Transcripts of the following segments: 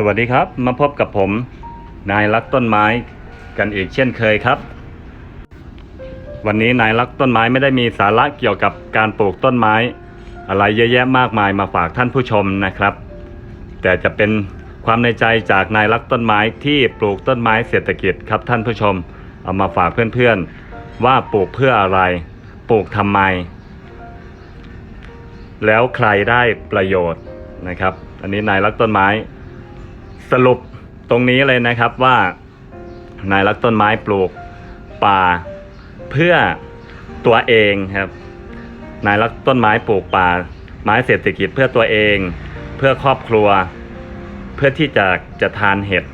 สวัสดีครับ มาพบกับผม นายรักต้นไม้กันอีกเช่นเคยครับ วันนี้นายรักต้นไม้ไม่ได้มีสาระเกี่ยวกับการปลูกต้นไม้ อะไรเยอะแยะมากมายมาฝากท่านผู้ชมนะครับ แต่จะเป็นความในใจจากนายรักต้นไม้ที่ปลูกต้นไม้เศรษฐกิจครับท่านผู้ชม เอามาฝากเพื่อนๆ ว่าปลูกเพื่ออะไร ปลูกทำไม แล้วใครได้ประโยชน์นะครับ อันนี้นายรักต้นไม้ สรุปตรงนี้เลยนะครับว่านายรักต้นไม้ปลูกป่า เพื่อตัวเองครับนายรักต้นไม้ปลูกป่า ไม้เศรษฐกิจเพื่อตัวเอง เพื่อครอบครัว เพื่อที่จะจะทานเห็ด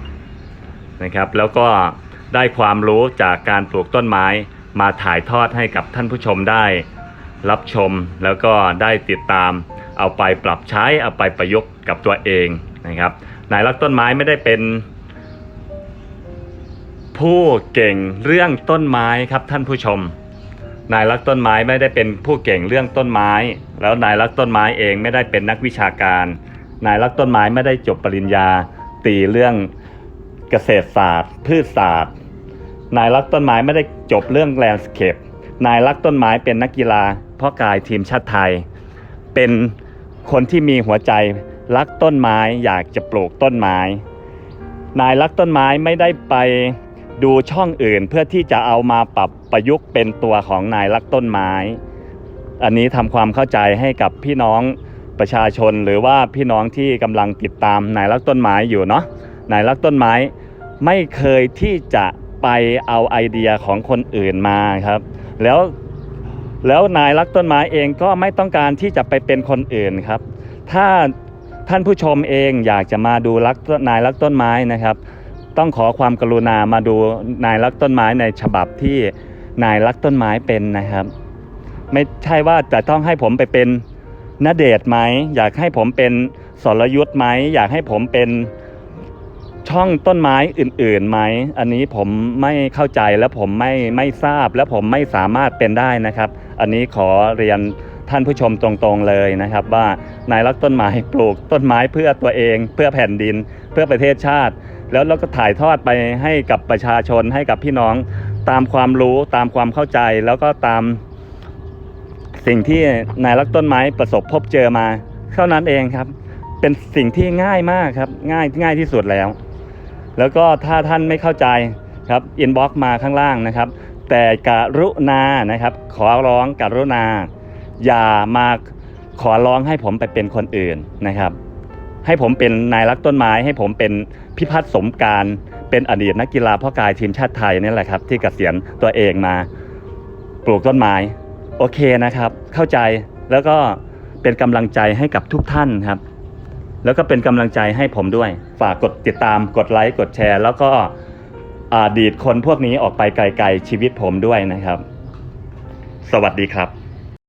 นะครับ แล้วก็ได้ความรู้จากการปลูกต้นไม้มาถ่ายทอดให้กับท่านผู้ชมได้ รับชมแล้วก็ได้ติดตาม เอาไปปรับใช้เอาไปประยุกต์กับตัวเองนะครับ นายรักต้นไม้ไม่ได้เป็น ผู้เก่งเรื่องต้นไม้ครับท่านผู้ชม นายรักต้นไม้ไม่ได้เป็นผู้เก่งเรื่องต้นไม้ แล้วนายรักต้นไม้เองไม่ได้เป็นนักวิชาการ นายรักต้นไม้ไม่ได้จบปริญญาตีเรื่องเกษตรศาสตร์ พืชศาสตร์ นายรักต้นไม้ไม่ได้จบเรื่องแลนด์สเคปนายรักต้นไม้เป็นนักกีฬาเพ่อกายทีมชาติไทย เป็นคนที่มีหัวใจ รักต้นไม้อยากจะปลูกต้นไม้ นายรักต้นไม้ไม่ได้ไปดูช่องอื่นเพื่อที่จะเอามาปรับประยุกต์เป็นตัวของนายรักต้นไม้ อันนี้ทำความเข้าใจให้กับพี่น้องประชาชนหรือว่าพี่น้องที่กำลังติดตามนายรักต้นไม้อยู่เนาะนายรักต้นไม้ไม่เคยที่จะไปเอาไอเดียของคนอื่นมาครับ แล้วแล้วนายรักต้นไม้เองก็ไม่ต้องการที่จะไปเป็นคนอื่นครับ ถ้า ท่านผู้ชมเองอยากจะมาดูรักนายรักต้นไม้นะครับ ต้องขอความกรุณามาดูนายรักต้นไม้ในฉบับที่นายรักต้นไม้เป็นนะครับ ไม่ใช่ว่าจะต้องให้ผมไปเป็นนเดชไหมอยากให้ผมเป็นสรยุทธ์ไหมอยากให้ผมเป็นช่องต้นไม้อื่นๆไหมอันนี้ผมไม่เข้าใจและผมไม่ไม่ทราบและผมไม่สามารถเป็นได้นะครับ อันนี้ขอเรียน ท่านผู้ชมตรงๆเลยนะครับว่านายรักต้นไม้ปลูกต้นไม้เพื่อตัวเอง เพื่อแผ่นดิน เพื่อประเทศชาติ แล้วเราก็ถ่ายทอดไปให้กับประชาชนให้กับพี่น้องตามความรู้ตามความเข้าใจแล้วก็ตาม สิ่งที่นายรักต้นไม้ประสบพบเจอมาเท่านั้นเองครับ เป็นสิ่งที่ง่ายมากครับ ง่ายง่ายที่สุดแล้ว แล้วก็ถ้าท่านไม่เข้าใจครับอินบ็อกมาข้างล่างนะครับ แต่การุณานะครับ ขอร้องการุณา อย่ามาขอร้องให้ผมไปเป็นคนอื่นนะครับ ให้ผมเป็นนายรักต้นไม้ ให้ผมเป็นพิพัฒน์สมการเป็นอดีตนักกีฬาพ่อกายทีมชาติไทยนี่แหละครับ ที่เกษียณตัวเองมาปลูกต้นไม้ โอเคนะครับ เข้าใจแล้วก็เป็นกำลังใจให้กับทุกท่านครับ แล้วก็เป็นกำลังใจให้ผมด้วย ฝากกดติดตามกดไลค์กดแชร์ แล้วก็อดีดคนพวกนี้ออกไปไกล ๆชีวิตผมด้วยนะครับ สวัสดีครับ